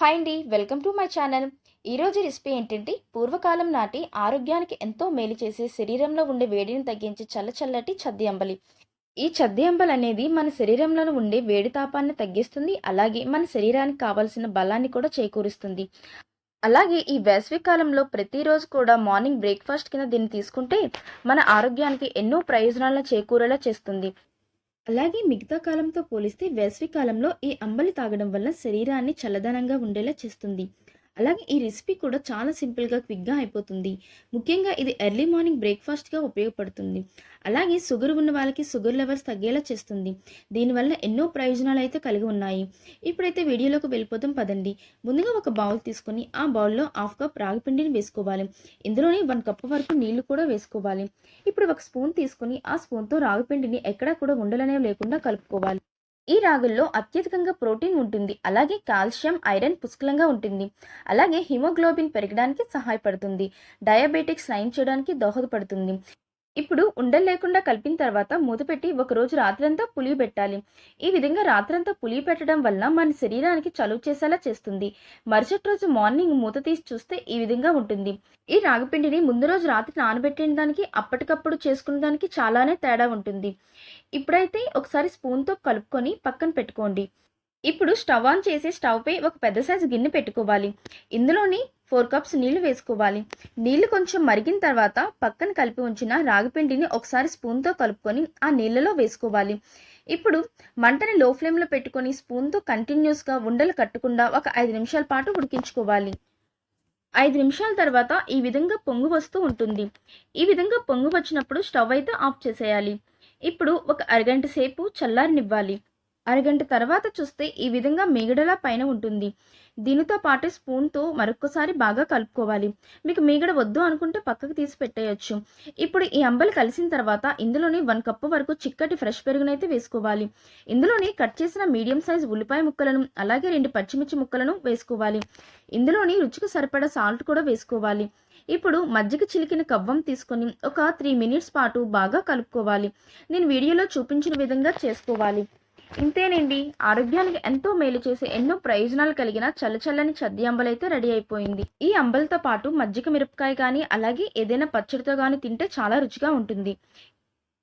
Hi అండి welcome to my channel. ఈరోజు recipe ఏంటంటే పూర్వకాలం నాటి ఆరోగ్యానికి ఎంతో మేలు చేసే శరీరంలో ఉండే వేడిని తగ్గించే చల్లచల్లటి చద్ది అంబలి. ఈ చద్ది అంబలి అనేది మన శరీరంలో ఉండే వేడి తాపాన్ని తగ్గిస్తుంది అలాగే మన శరీరానికి కావాల్సిన బలాన్ని కూడా చేకూరుస్తుంది. అలాగే ఈ వేసవి కాలంలో ప్రతిరోజు కూడా మార్నింగ్ బ్రేక్ఫాస్ట్ కింద దీన్ని తీసుకుంటే మన ఆరోగ్యానికి ఎన్నో ప్రయోజనాలను చేకూరేలా చేస్తుంది. అలాగే మిగతా కాలంతో పోలిస్తే వేసవి కాలంలో ఈ అంబలి తాగడం వల్ల శరీరాన్ని చల్లదనంగా ఉండేలా చేస్తుంది. అలాగే ఈ రెసిపీ కూడా చాలా సింపుల్గా క్విక్గా అయిపోతుంది. ముఖ్యంగా ఇది ఎర్లీ మార్నింగ్ బ్రేక్ఫాస్ట్గా ఉపయోగపడుతుంది. అలాగే షుగర్ ఉన్న వాళ్ళకి షుగర్ లెవెల్స్ తగ్గేలా చేస్తుంది. దీనివల్ల ఎన్నో ప్రయోజనాలు అయితే కలిగి ఉన్నాయి. ఇప్పుడైతే వీడియోలోకి వెళ్ళిపోతాం పదండి. ముందుగా ఒక బౌల్ తీసుకొని ఆ బౌల్లో హాఫ్ కప్ రాగిపిండిని వేసుకోవాలి. ఇందులోనే వన్ కప్ వరకు నీళ్ళు కూడా వేసుకోవాలి. ఇప్పుడు ఒక స్పూన్ తీసుకొని ఆ స్పూన్తో రాగిపిండిని ఎక్కడా కూడా ఉండలనేవి లేకుండా కలుపుకోవాలి. ఈ రాగుల్లో అత్యధికంగా ప్రోటీన్ ఉంటుంది. అలాగే కాల్షియం ఐరన్ పుష్కలంగా ఉంటుంది. అలాగే హిమోగ్లోబిన్ పెరగడానికి సహాయపడుతుంది. డయాబెటిక్స్ నయం చేయడానికి దోహదపడుతుంది. ఇప్పుడు ఉండలు లేకుండా కలిపిన తర్వాత మూత పెట్టి ఒకరోజు రాత్రంతా పులి పెట్టాలి. ఈ విధంగా రాత్రంతా పులి పెట్టడం వల్ల మన శరీరానికి చలువ చేసేలా చేస్తుంది. మరుసటి రోజు మార్నింగ్ మూత తీసి చూస్తే ఈ విధంగా ఉంటుంది. ఈ రాగిపిండిని ముందు రోజు రాత్రి నానబెట్టిన దానికి అప్పటికప్పుడు చేసుకున్న దానికి చాలానే తేడా ఉంటుంది. ఇప్పుడైతే ఒకసారి స్పూన్తో కలుపుకొని పక్కన పెట్టుకోండి. ఇప్పుడు స్టవ్ ఆన్ చేసి స్టవ్పై ఒక పెద్ద సైజు గిన్నె పెట్టుకోవాలి. ఇందులోని ఫోర్ కప్స్ నీళ్ళు వేసుకోవాలి. నీళ్ళు కొంచెం మరిగిన తర్వాత పక్కన కలిపి ఉంచిన రాగిపిండిని ఒకసారి స్పూన్తో కలుపుకొని ఆ నీళ్ళలో వేసుకోవాలి. ఇప్పుడు మంటని లో ఫ్లేమ్లో పెట్టుకొని స్పూన్తో కంటిన్యూస్గా ఉండలు కట్టకుండా ఒక ఐదు నిమిషాల పాటు ఉడికించుకోవాలి. ఐదు నిమిషాల తర్వాత ఈ విధంగా పొంగు వస్తూ ఉంటుంది. ఈ విధంగా పొంగు వచ్చినప్పుడు స్టవ్ అయితే ఆఫ్ చేసేయాలి. ఇప్పుడు ఒక అరగంట సేపు చల్లారనివ్వాలి. అరగంట తర్వాత చూస్తే ఈ విధంగా మీగడలా పైన ఉంటుంది. దీనితో పాటు స్పూన్తో మరొకసారి బాగా కలుపుకోవాలి. మీకు మీగడ వద్దు అనుకుంటే పక్కకు తీసి పెట్టేయచ్చు. ఇప్పుడు ఈ అంబలి కలిసిన తర్వాత ఇందులోని వన్ కప్పు వరకు చిక్కటి ఫ్రెష్ పెరుగునైతే వేసుకోవాలి. ఇందులోని కట్ చేసిన మీడియం సైజ్ ఉల్లిపాయ ముక్కలను అలాగే రెండు పచ్చిమిర్చి ముక్కలను వేసుకోవాలి. ఇందులోని రుచికి సరిపడా సాల్ట్ కూడా వేసుకోవాలి. ఇప్పుడు మజ్జిగ చిలికిన కవ్వం తీసుకొని ఒక త్రీ మినిట్స్ పాటు బాగా కలుపుకోవాలి. నేను వీడియోలో చూపించిన విధంగా చేసుకోవాలి. ఇంతేనండి. ఆరోగ్యానికి ఎంతో మేలు చేసే ఎన్నో ప్రయోజనాలు కలిగిన చల్లచల్లని చద్ది అంబలైతే రెడీ అయిపోయింది. ఈ అంబలతో పాటు మజ్జిగ మిరపకాయ కానీ అలాగే ఏదైనా పచ్చడితో కానీ తింటే చాలా రుచిగా ఉంటుంది.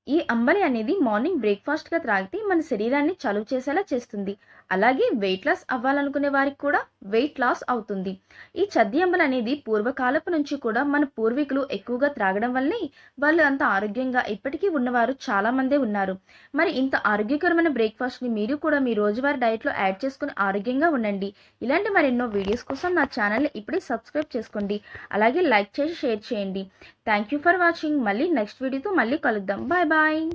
ఈ అంబలి అనేది మార్నింగ్ బ్రేక్ఫాస్ట్గా త్రాగితే మన శరీరాన్ని చలువ చేసేలా చేస్తుంది. అలాగే వెయిట్ లాస్ అవ్వాలనుకునే వారికి కూడా వెయిట్ లాస్ అవుతుంది. ఈ చద్యంబలు అనేది పూర్వకాలపు నుంచి కూడా మన పూర్వీకులు ఎక్కువగా త్రాగడం వల్లే వాళ్ళు అంత ఆరోగ్యంగా ఇప్పటికీ ఉన్నవారు చాలామందే ఉన్నారు. మరి ఇంత ఆరోగ్యకరమైన బ్రేక్ఫాస్ట్ని మీరు కూడా మీ రోజువారీ డైట్లో యాడ్ చేసుకుని ఆరోగ్యంగా ఉండండి. ఇలాంటి మరెన్నో వీడియోస్ కోసం నా ఛానల్ని ఇప్పుడే సబ్స్క్రైబ్ చేసుకోండి. అలాగే లైక్ చేసి షేర్ చేయండి. థ్యాంక్ యూ ఫర్ వాచింగ్ మళ్ళీ నెక్స్ట్ వీడియోతో మళ్ళీ కలుద్దాం. Bye bye